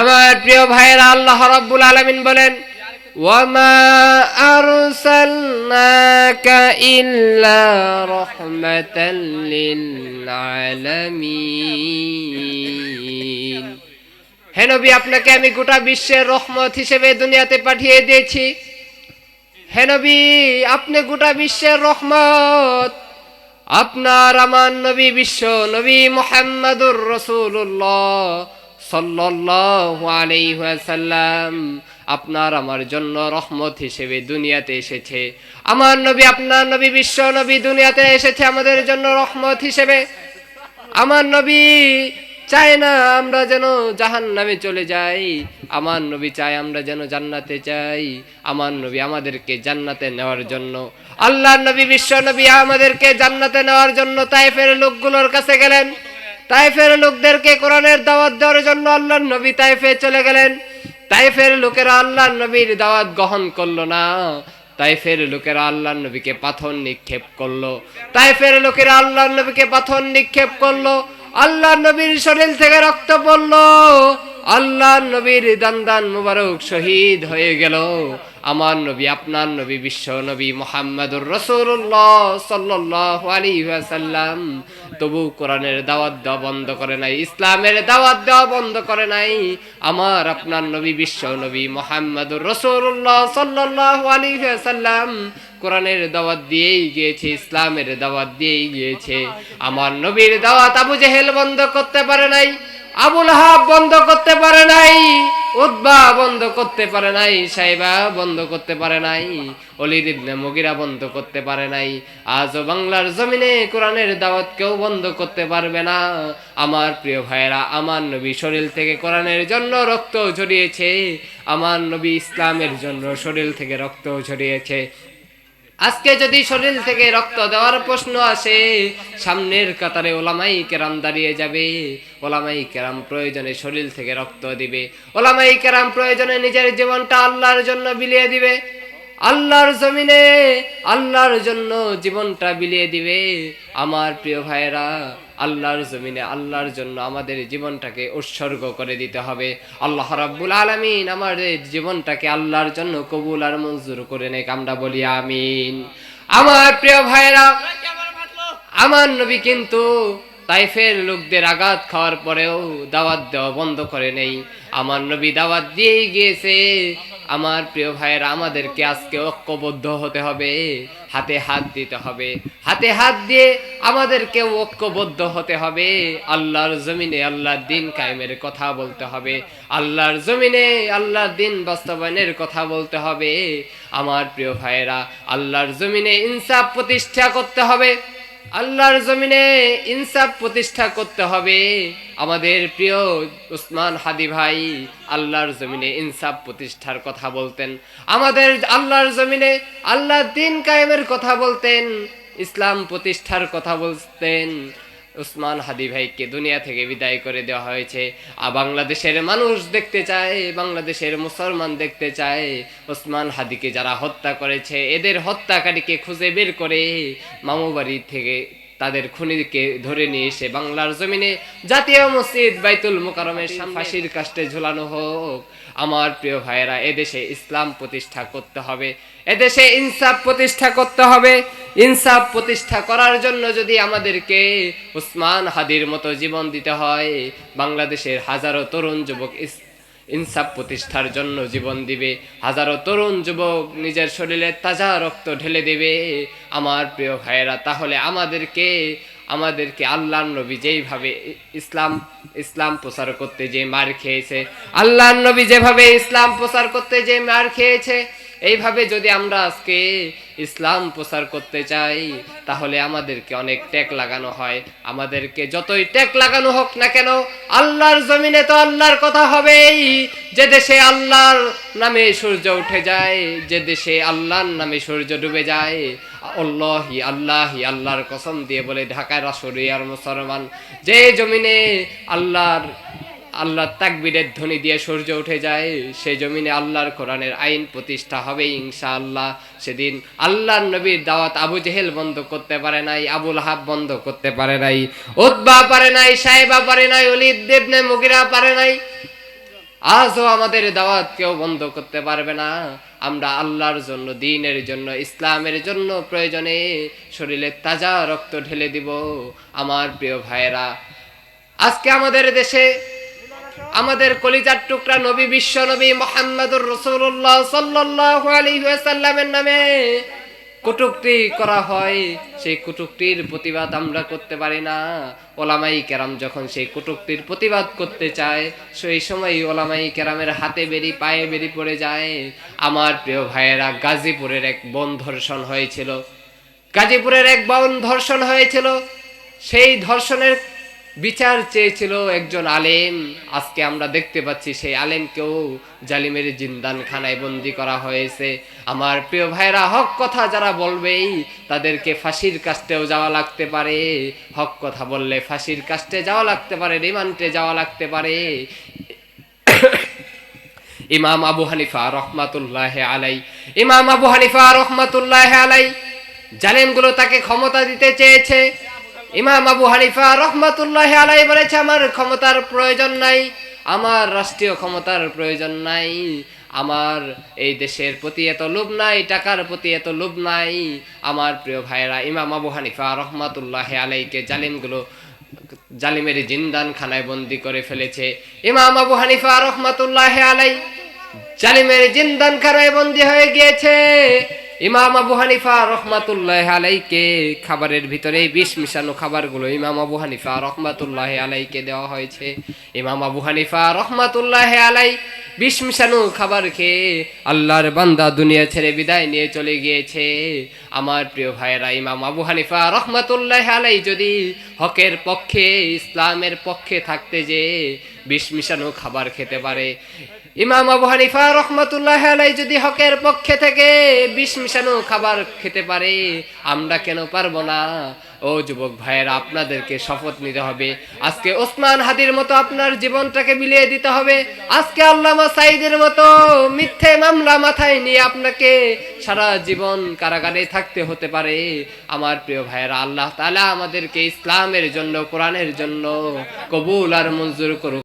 আমার প্রিয় ভাইয়েরা, আল্লাহ রাব্বুল আলামিন বলেন আরসালনাকা ইল্লা রাহমাতাল লিল আলামিন হে নবী, আপনাকে আমি গোটা বিশ্বের রহমত হিসেবে দুনিয়াতে পাঠিয়ে দিয়েছি। হে নবী, আপনি গোটা বিশ্বের রহমত। আপনার আমার নবী বিশ্ব নবী মোহাম্মদুর রসুল্লাহ ওয়াসাল্লাম আপনার আমার জন্য রহমত হিসেবে দুনিয়াতে এসেছে। আমার নবী, আপনার নবী বিশ্ব নবী দুনিয়াতে এসেছে আমাদের জন্য রহমত হিসেবে। আমার নবী চায় না আমরা যেন জাহান নামে চলে যাই। আমার নবী চায় আমরা যেন জান্নাতে যাই। আমার নবী আমাদেরকে জান্নাতে নেওয়ার জন্য। আল্লাহর নবী, বিশ্ব নবী আমাদেরকে জান্নাতে নেওয়ার জন্য তাইফের লোকগুলোর কাছে গেলেন। তাইফের লোকদেরকে কোরআনের দাওয়াত দেওয়ার জন্য আল্লাহর নবী তাইফে চলে গেলেন। তাইফের লোকেরা আল্লাহর নবীর দাওয়াত গ্রহণ করল না। তাইফের লোকেরা আল্লাহর নবীকে পাথর নিক্ষেপ করল। তাইফের লোকেরা আল্লাহর নবীকে পাথর নিক্ষেপ করল। আল্লাহর নবীর শরীর থেকে রক্ত পড়ল। আল্লাহর নবীর দান দান মুবারক শহীদ হয়ে গেল। আমার নবী, আপনার নবী, বিশ্ব নবী মোহাম্মদুর রসুল্লাহ সাল্লাহ আলী সাল্লাম তবু কোরআনের দাওয়াত দেওয়া বন্ধ করে নাই, ইসলামের দাওয়াত দেওয়া বন্ধ করে নাই। আমার আপনার নবী, বিশ্ব নবী মোহাম্মদুর রসুল্লাহ সাল্লাহ আলী সাল্লাম কোরআনের দাওয়াত দিয়েই গিয়েছে, ইসলামের দাওয়াত দিয়েই গিয়েছে। আমার নবীর দাওয়াত আবু জেহেল বন্ধ করতে পারে নাই। আবুল হাব বন্ধ করতে পারে নাই উদ্বা বন্ধ করতে পারে নাই, সাইবা বন্ধ করতে পারে নাই, অলিদ ইবনে মুগিরা বন্ধ করতে পারে নাই, আজও বাংলার জমিনে কোরআনের দাওয়াত কেউ বন্ধ করতে পারবে না। আমার প্রিয় ভাইয়েরা, আমার নবী শরীর থেকে কোরআনের জন্য রক্ত ঝরিয়েছে, আমার নবী ইসলামের জন্য শরীর থেকে রক্ত ঝরিয়েছে। আজকে যদি শরীর থেকে রক্ত দেওয়ার প্রশ্ন আসে, সামনের কাতারে ওলামাই কেরাম দাঁড়িয়ে যাবে। ওলামাই কেরাম প্রয়োজনে শরীর থেকে রক্ত দিবে। ওলামাই কেরাম প্রয়োজনে নিজের জীবনটা আল্লাহর জন্য বিলিয়ে দিবে। আল্লাহর জমিনে আল্লাহর জন্য জীবনটা বিলিয়ে দিবে। আমার প্রিয় ভাইয়েরা, আল্লাহর জমিনে আল্লাহর জন্য আমাদের জীবনটাকে উৎসর্গ করে দিতে হবে। আল্লাহ রাব্বুল আলামিন আমাদের জীবনটাকে আল্লাহর জন্য কবুল আর মঞ্জুর করে নেক, আমরা বলি আমিন। আমার প্রিয় ভাইয়েরা, আমার নবী কিন্তু তাইফের লোকদের আঘাত খাওয়ার পরেও দাওয়াত দেওয়া বন্ধ করে নেই। আমার নবী দাওয়াত দিয়েই গিয়েছে। আমার প্রিয় ভাইয়েরা, আমাদেরকে আজকে ঐক্যবদ্ধ হতে হবে, হাতে হাত দিতে হবে। হাতে হাত দিয়ে আমাদেরকে ঐক্যবদ্ধ হতে হবে। আল্লাহর জমিনে আল্লাহর দিন কায়েমের কথা বলতে হবে। আল্লাহর জমিনে আল্লাহর দিন বাস্তবায়নের কথা বলতে হবে। আমার প্রিয় ভাইয়েরা, আল্লাহর জমিনে ইনসাফ প্রতিষ্ঠা করতে হবে। আল্লাহর জমিনে ইনসাফ প্রতিষ্ঠা করতে হবে। আমাদের প্রিয় উসমান হাদি ভাই আল্লাহর জমিনে ইনসাফ প্রতিষ্ঠার কথা বলতেন। আমাদের আল্লাহর জমিনে আল্লাহ দিন কায়েমের কথা বলতেন, ইসলাম প্রতিষ্ঠার কথা বলতেন। উসমান হাদি ভাইকে দুনিয়া থেকে বিদায় করে দেওয়া হয়েছে। আর বাংলাদেশের মানুষ দেখতে চায়, বাংলাদেশের মুসলমান দেখতে চায়। উসমান হাদিকে যারা হত্যা করেছে, এদের হত্যাকারীকে খুঁজে বের করে মামুবাড়ি থেকে তাদের খুনিকে ধরে নিয়ে এসে বাংলার জমিনে জাতীয় মসজিদ বাইতুল মোকারমের ফাঁসির কাস্টে ঝুলানো হোক। আমার প্রিয় ভাইয়েরা, এদেশে ইসলাম প্রতিষ্ঠা করতে হবে। এদেশে ইনসাফ প্রতিষ্ঠা করতে হবে। ইনসাফ প্রতিষ্ঠা করার জন্য যদি আমাদেরকে উসমান হাদির মতো জীবন দিতে হয়, বাংলাদেশের হাজারো তরুণ যুবক ইনসাফ প্রতিষ্ঠার জন্য জীবন দিবে। হাজারো তরুণ যুবক নিজের শরীরে তাজা রক্ত ঢেলে দেবে। আমার প্রিয় ভাইয়েরা, তাহলে আমাদেরকে আমাদেরকে আল্লাহ নবী যেইভাবে ইসলাম ইসলাম প্রচার করতে যে মার খেয়েছে, আল্লাহ নবী যেভাবে ইসলাম প্রচার করতে যে মার খেয়েছে এইভাবে যদি আমরা আজকে ইসলাম প্রচার করতে চাই, তাহলে আমাদেরকে অনেক ট্যাগ লাগানো হয়। আমাদেরকে যতই ট্যাগ লাগানো হোক না কেন, আল্লাহর জমিনে তো আল্লাহর কথা হবেই। যে দেশে আল্লাহর নামে সূর্য উঠে যায়, যে দেশে আল্লাহর নামে সূর্য ডুবে যায়, আল্লাহি আল্লাহি, আল্লাহর কসম দিয়ে বলে ঢাকার রাসরিয়ার মুসলমান, যে জমিনে আল্লাহর আল্লাহর তাকবিরের ধ্বনি দিয়ে সূর্য উঠে যায়, সে জমিনে আল্লাহর কোরআনের আইন প্রতিষ্ঠা হবে ইনশাআল্লাহ। সেদিন আল্লাহর নবীর দাওয়াত আবু জেহেল বন্ধ করতে পারে নাই, আবুল হাব বন্ধ করতে পারে নাই উদ্বা পারে নাই, সাহেবা পারে নাই অলিদ দেবনে মুগিরা পারে নাই। আজও আমাদের দাওয়াত কেউ বন্ধ করতে পারবে না। আমরা আল্লাহর জন্য, দিনের জন্য, ইসলামের জন্য প্রয়োজনে শরীরে তাজা রক্ত ঢেলে দিব। আমার প্রিয় ভাইয়েরা, আজকে আমাদের দেশে আমাদের কলিজার টুকরা নবী, বিশ্ব নবী মোহাম্মদুর রসুল্লাহ সাল্লামের নামে কুটুকটি করা হয়। সেই কুটুকটির প্রতিবাদ আমরা করতে পারি না। ওলামাই কেরাম যখন সেই কুটুকটির প্রতিবাদ করতে চায়, সেই সময় ওলামাই কেরামের হাতে বেরি, পায়ে বেরি পড়ে যায়। আমার প্রিয় ভাইয়েরা, গাজীপুরের এক বন ধর্ষণ হয়েছিল। গাজীপুরের এক বন ধর্ষণ হয়েছিল। সেই ধর্ষণের বিচার চেয়েছিল একজন আলেম। আজকে আমরা দেখতে পাচ্ছি সেই আলেমকেও জালিমের জিন্দান খানায় বন্দি করা হয়েছে। আমার প্রিয় ভাইরা হক কথা যারা বলবেই, তাদেরকে ফাঁসির কাস্টেও যাওয়া লাগতে পারে। হক কথা বললে ফাঁসির কাস্টে যাওয়া লাগতে পারে, রিমান্ডে যাওয়া লাগতে পারে। ইমাম আবু হানিফা রহমাতুল্লাহ আলাই ইমাম আবু হানিফা রহমাতুল্লাহ আলাই জালেমগুলো তাকে ক্ষমতা দিতে চেয়েছে। ইমাম আবু হানিফা রহমাতুল্লাহ আলাই বলেছে, আমার ক্ষমতার প্রয়োজন নাই, আমার রাষ্ট্রীয় ক্ষমতার প্রয়োজন নাই, আমার এই দেশের প্রতি এত লোভ নাই, টাকার প্রতি এত লোভ নাই। আমার প্রিয় ভাইয়েরা, ইমাম আবু হানিফা রহমাতুল্লাহ আলাইকে জালিমগুলো, জালিমের জিন্দান খানায় বন্দি করে ফেলেছে। ইমাম আবু হানিফা রহমাতুল্লাহ আলাই জালিমের জিন্দান খানায় বন্দি হয়ে গিয়েছে। ইমাম আবু হানিফা রহমাতুল্লাহ আলাইকে খাবারের ভিতরে বিষ মিশানো খাবারগুলো ইমাম আবু হানিফা রহমাতুল্লাহ আলাইকে দেওয়া হয়েছে। ইমাম আবু হানিফা রহমাতুল্লাহ আলাই বিষ মিশানো খাবার খেয়ে আল্লাহর বান্দা দুনিয়া ছেড়ে বিদায় নিয়ে চলে গিয়েছে। আমার প্রিয় ভাইয়েরা, ইমাম আবু হানিফা রহমাতুল্লাহ আলাই যদি হকের পক্ষে, ইসলামের পক্ষে থাকতে যে বিষ মিশানো খাবার খেতে পারে, ইমাম আবু হানিফা রহমতুল্লাহ আলাই যদি হকের পক্ষে থেকে বিষ মিশানো খাবার খেতে পারে, আমরা কেন পারব না? ও যুবক ভাইয়েরা, আপনাদেরকে শপথ নিতে হবে। আজকে ওসমান হাদির মতো আপনার জীবনটাকে বিলিয়ে দিতে হবে। আজকে আল্লামা সাইদের মতো মিথ্যে মামলা মাথায় নিয়ে আপনাকে সারা জীবন কারাগারে থাকতে হতে পারে। আমার প্রিয় ভাইয়েরা, আল্লাহ তালা আমাদেরকে ইসলামের জন্য, কোরআনের জন্য কবুল আর মঞ্জুর করুক।